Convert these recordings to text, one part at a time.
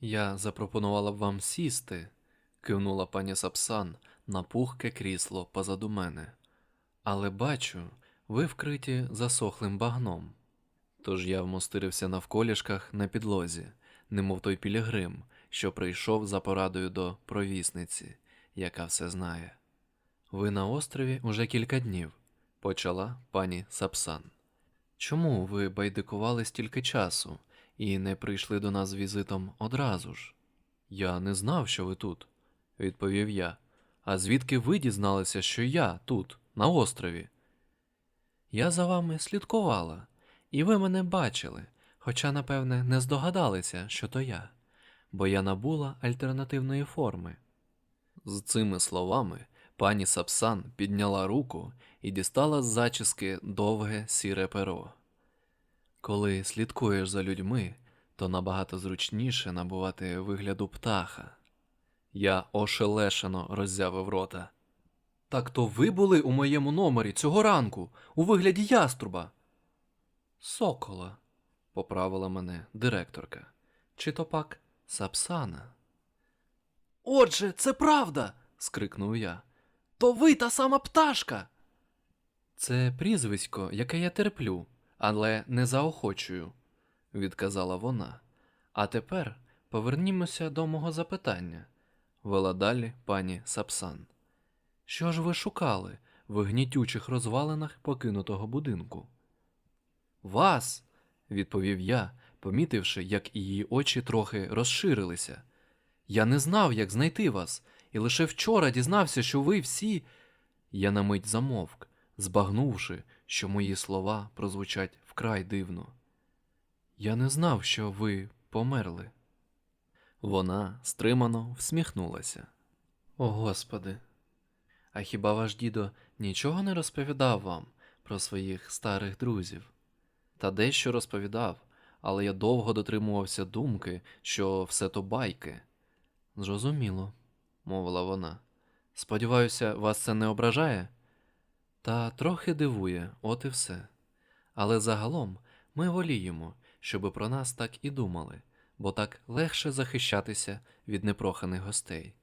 Я запропонувала б вам сісти, кивнула пані Сапсан на пухке крісло позаду мене. Але бачу, ви вкриті засохлим багном. Тож я вмостирився навколішках на підлозі, немов той пілігрим, що прийшов за порадою до провісниці, яка все знає. Ви на острові уже кілька днів, почала пані Сапсан. Чому ви байдикували стільки часу і не прийшли до нас з візитом одразу ж? Я не знав, що ви тут, відповів я. А звідки ви дізналися, що я тут, на острові? Я за вами слідкувала, і ви мене бачили, хоча, напевне, не здогадалися, що то я, бо я набула альтернативної форми. З цими словами пані Сапсан підняла руку і дістала з зачіски довге сіре перо. Коли слідкуєш за людьми, то набагато зручніше набувати вигляду птаха. Я ошелешено роззявив рота. Так то ви були у моєму номері цього ранку, у вигляді яструба. Сокола, поправила мене директорка. Чи то пак Сапсана? Отже, це правда. скрикнув я. То ви та сама пташка. Це прізвисько, яке я терплю, але не заохочую, відказала вона. А тепер повернімося до мого запитання, вела далі пані Сапсан. Що ж ви шукали в гнітючих розвалинах покинутого будинку? Вас, відповів я, помітивши, як її очі трохи розширилися. Я не знав, як знайти вас, і лише вчора дізнався, що ви всі. Я на мить замовк, збагнувши, що мої слова прозвучать вкрай дивно. Я не знав, що ви померли. Вона стримано всміхнулася. О, Господи. А хіба ваш дідо нічого не розповідав вам про своїх старих друзів? Та дещо розповідав, але я довго дотримувався думки, що все то байки. Зрозуміло, мовила вона. Сподіваюся, вас це не ображає? Та трохи дивує, от і все. Але загалом ми воліємо, щоби про нас так і думали, бо так легше захищатися від непроханих гостей.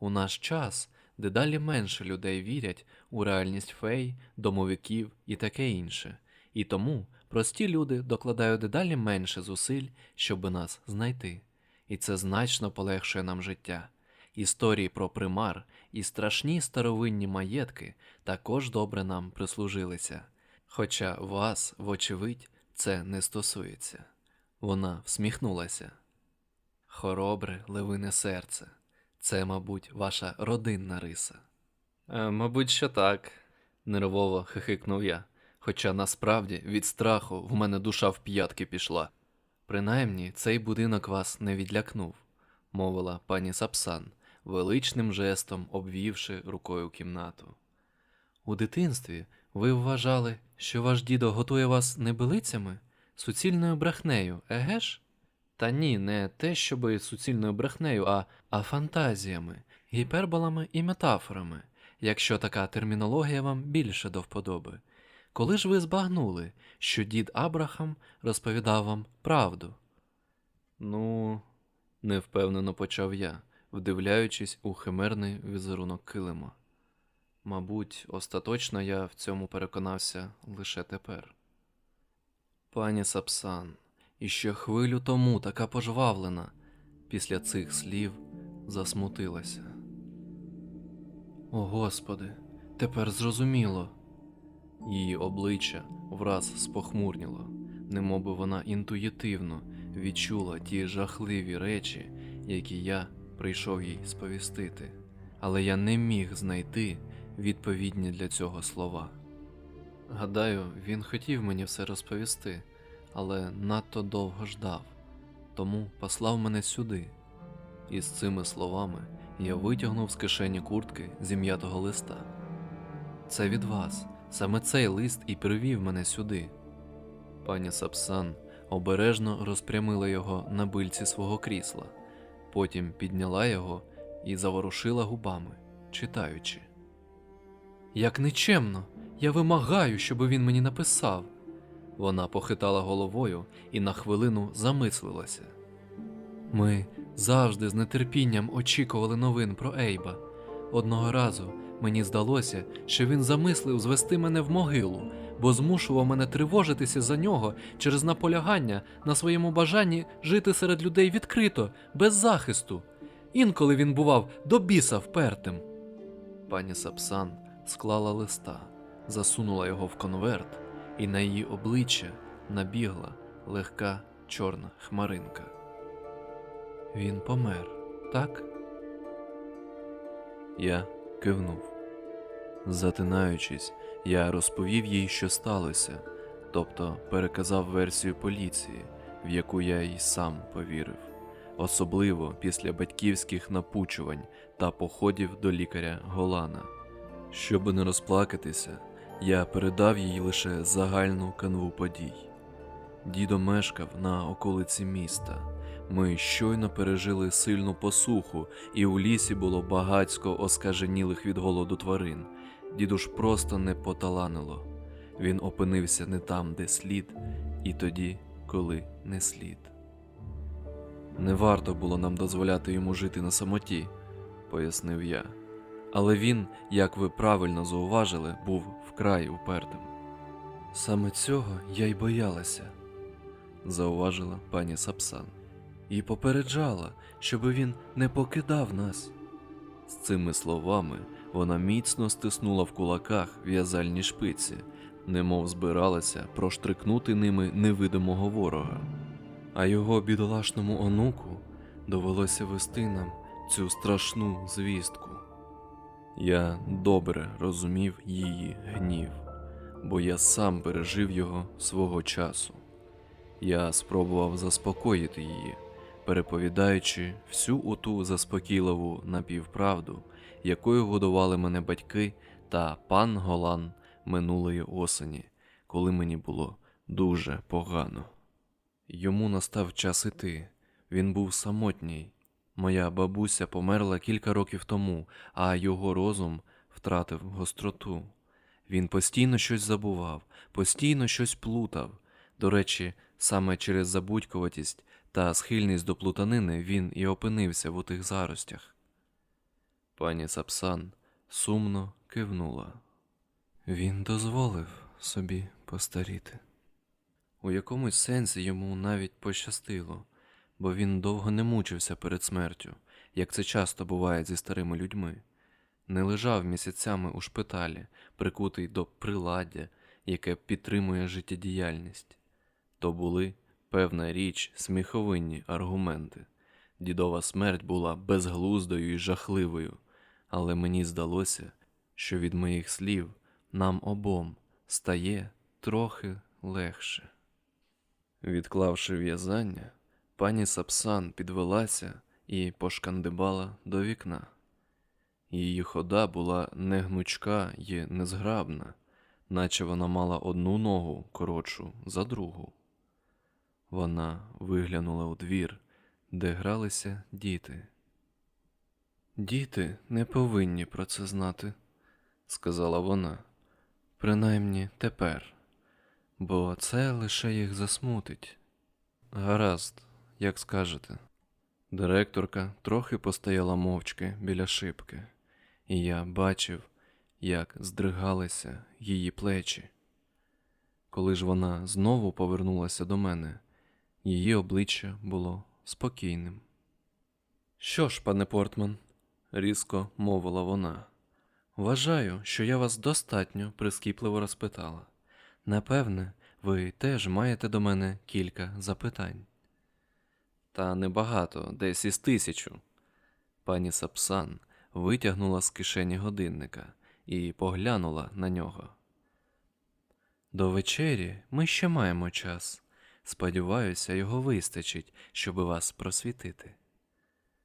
У наш час дедалі менше людей вірять у реальність фей, домовиків і таке інше, і тому прості люди докладають дедалі менше зусиль, щоби нас знайти, і це значно полегшує нам життя. Історії про примар і страшні старовинні маєтки також добре нам прислужилися, хоча вас, вочевидь, це не стосується. Вона всміхнулася. Хоробре, левине серце. Це, мабуть, ваша родинна риса. Е, мабуть, що так, нервово хихикнув я, хоча насправді від страху в мене душа в п'ятки пішла. Принаймні, цей будинок вас не відлякнув, мовила пані Сапсан, величним жестом обвівши рукою кімнату. У дитинстві ви вважали, що ваш дідо готує вас не билицями, суцільною брехнею, еге ж? Та ні, не те, щоби суцільною брехнею, а, а фантазіями, гіперболами і метафорами, якщо така термінологія вам більше до вподоби. Коли ж ви збагнули, що дід Абрахам розповідав вам правду? Ну, невпевнено почав я, вдивляючись у химерний візерунок килима. Мабуть, остаточно я в цьому переконався лише тепер. Пані Сапсан, іще хвилю тому така пожвавлена, після цих слів засмутилася. О Господи, тепер зрозуміло. Її обличчя враз спохмурніло, немоби вона інтуїтивно відчула ті жахливі речі, які я прийшов їй сповістити, але я не міг знайти відповідні для цього слова. Гадаю, він хотів мені все розповісти, але надто довго ждав, тому послав мене сюди. І з цими словами я витягнув з кишені куртки зім'ятого листа. Це від вас. Саме цей лист і привів мене сюди. Пані Сапсан обережно розпрямила його на бильці свого крісла, потім підняла його і заворушила губами, читаючи. Як нечемно, я вимагаю, щоби він мені написав. Вона похитала головою і на хвилину замислилася. Ми завжди з нетерпінням очікували новин про Ейба. Одного разу мені здалося, що він замислив звести мене в могилу, бо змушував мене тривожитися за нього через наполягання на своєму бажанні жити серед людей відкрито, без захисту. Інколи він бував до біса впертим. Пані Сапсан склала листа, засунула його в конверт, і на її обличчя набігла легка чорна хмаринка. Він помер, так? Я кивнув. Затинаючись, я розповів їй, що сталося, тобто переказав версію поліції, в яку я й сам повірив, особливо після батьківських напучувань та походів до лікаря Голана. Щоб не розплакатися, я передав їй лише загальну канву подій. Дідо мешкав на околиці міста. Ми щойно пережили сильну посуху, і у лісі було багацько оскаженілих від голоду тварин. Діду ж просто не поталанило. Він опинився не там, де слід, і тоді, коли не слід. Не варто було нам дозволяти йому жити на самоті, пояснив я. Але він, як ви правильно зауважили, був вкрай упертим. Саме цього я й боялася, зауважила пані Сапсан, і попереджала, щоби він не покидав нас. З цими словами вона міцно стиснула в кулаках в'язальні шпиці, немов збиралася проштрикнути ними невидимого ворога. А його бідолашному онуку довелося вести нам цю страшну звістку. Я добре розумів її гнів, бо я сам пережив його свого часу. Я спробував заспокоїти її, переповідаючи всю оту заспокійливу напівправду, якою годували мене батьки та пан Голан минулої осені, коли мені було дуже погано. Йому настав час іти. Він був самотній. Моя бабуся померла кілька років тому, а його розум втратив гостроту. Він постійно щось забував, постійно щось плутав. До речі, саме через забудькуватість та схильність до плутанини він і опинився в утих заростях. Пані Сапсан сумно кивнула. Він дозволив собі постаріти. У якомусь сенсі йому навіть пощастило, бо він довго не мучився перед смертю, як це часто буває зі старими людьми, не лежав місяцями у шпиталі, прикутий до приладдя, яке підтримує життєдіяльність. То були, певна річ, сміховинні аргументи. Дідова смерть була безглуздою і жахливою, але мені здалося, що від моїх слів нам обом стає трохи легше. Відклавши в'язання, пані Сапсан підвелася і пошкандибала до вікна. Її хода була негнучка й незграбна, наче вона мала одну ногу коротшу за другу. Вона виглянула у двір, де гралися діти. Діти не повинні про це знати, сказала вона, принаймні тепер, бо це лише їх засмутить. Гаразд, як скажете. Директорка трохи постояла мовчки біля шибки, і я бачив, як здригалися її плечі. Коли ж вона знову повернулася до мене, її обличчя було спокійним. Що ж, пане Портман, різко мовила вона, вважаю, що я вас достатньо прискіпливо розпитала. Напевне, ви теж маєте до мене кілька запитань. Та небагато, десь із тисячу. Пані Сапсан витягнула з кишені годинника і поглянула на нього. До вечері ми ще маємо час. Сподіваюся, його вистачить, щоб вас просвітити.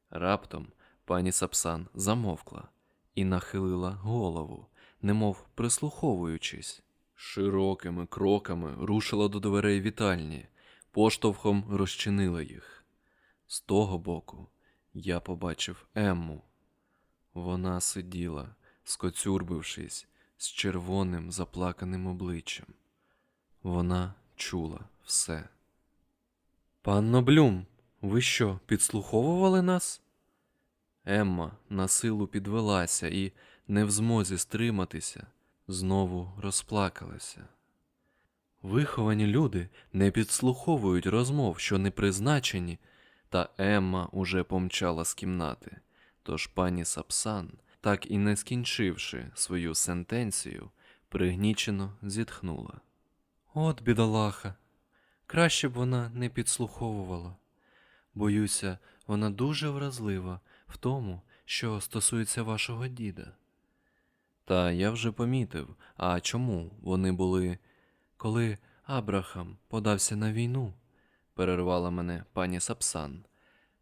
Раптом пані Сапсан замовкла і нахилила голову, немов прислуховуючись. Широкими кроками рушила до дверей вітальні, поштовхом розчинила їх. З того боку я побачив Емму. Вона сиділа, скоцюрбившись, з червоним заплаканим обличчям. Вона чула все. Панно Блюм. Ви що, підслуховували нас? Емма на силу підвелася і, не в змозі стриматися, знову розплакалася. Виховані люди не підслуховують розмов, що не призначені, та Емма уже помчала з кімнати. Тож пані Сапсан, так і не скінчивши свою сентенцію, пригнічено зітхнула. От бідолаха, краще б вона не підслуховувала. Боюся, вона дуже вразлива в тому, що стосується вашого діда. Та я вже помітив, а чому вони були, коли Абрахам подався на війну, перервала мене пані Сапсан.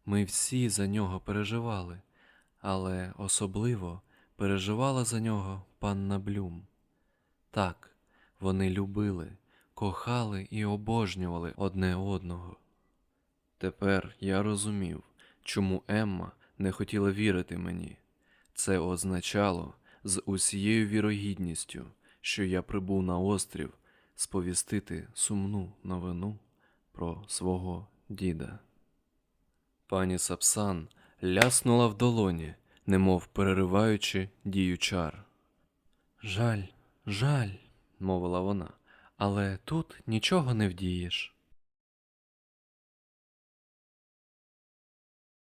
Ми всі за нього переживали, але особливо переживала за нього панна Блюм. Так, вони любили, кохали і обожнювали одне одного. Тепер я розумів, чому Емма не хотіла вірити мені. Це означало з усією вірогідністю, що я прибув на острів сповістити сумну новину про свого діда. Пані Сапсан ляснула в долоні, немов перериваючи дію чар. Жаль, жаль, мовила вона, але тут нічого не вдієш.